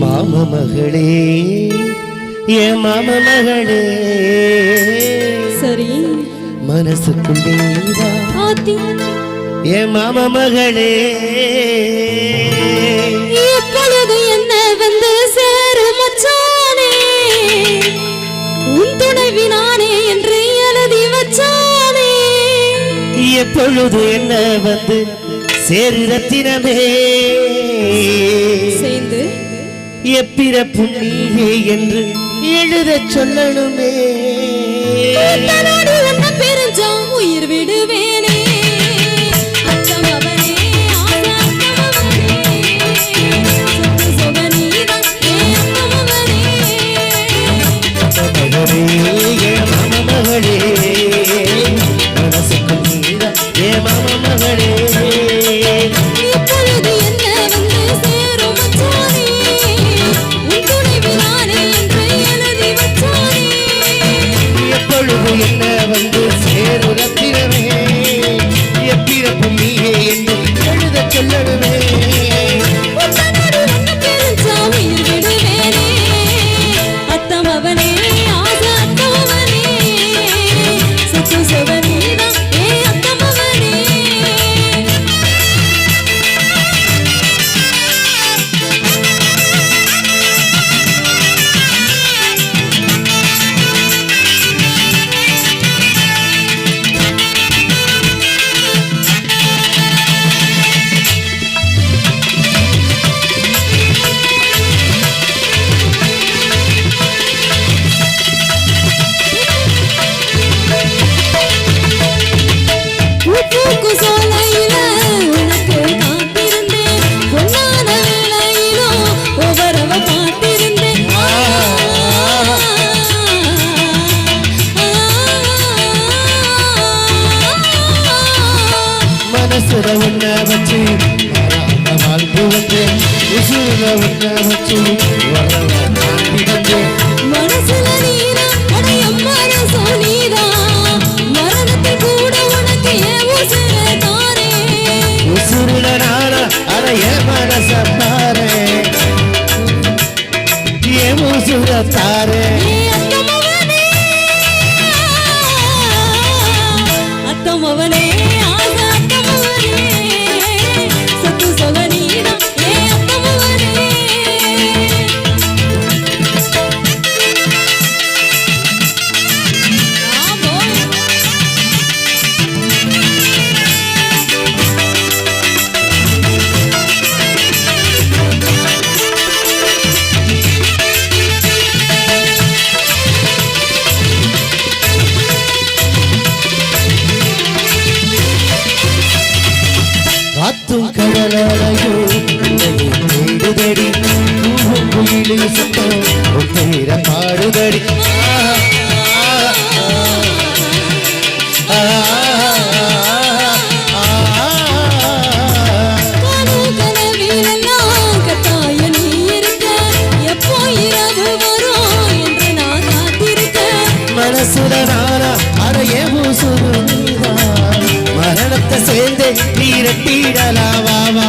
மாம மகளே ஏ மாம மகளே சரி மனசுக்குள்ளே ஏ மாம மகளே தொழுது என்ன வந்து? சேரு ரத்தினமே சேர்ந்து எப்பிறப்பு நீயே என்று எழுத சொல்லணுமே. உயிர் விடுவேனே. Thank you. रे மனசுல உன்ன வச்சு வாழ்ந்து வந்தேன் உசுல உன்ன வச்சு மனசுல மனச பாரு ஏ ஆத்தும் கடலாலையோ தேடுதடி குயிலு சத்தம். பேர பாடுதடி. மனசுடனான அறையே பூசுரு நீதான். மரணத்தை சேர்ந்தே நீ விரட்டிடலாவா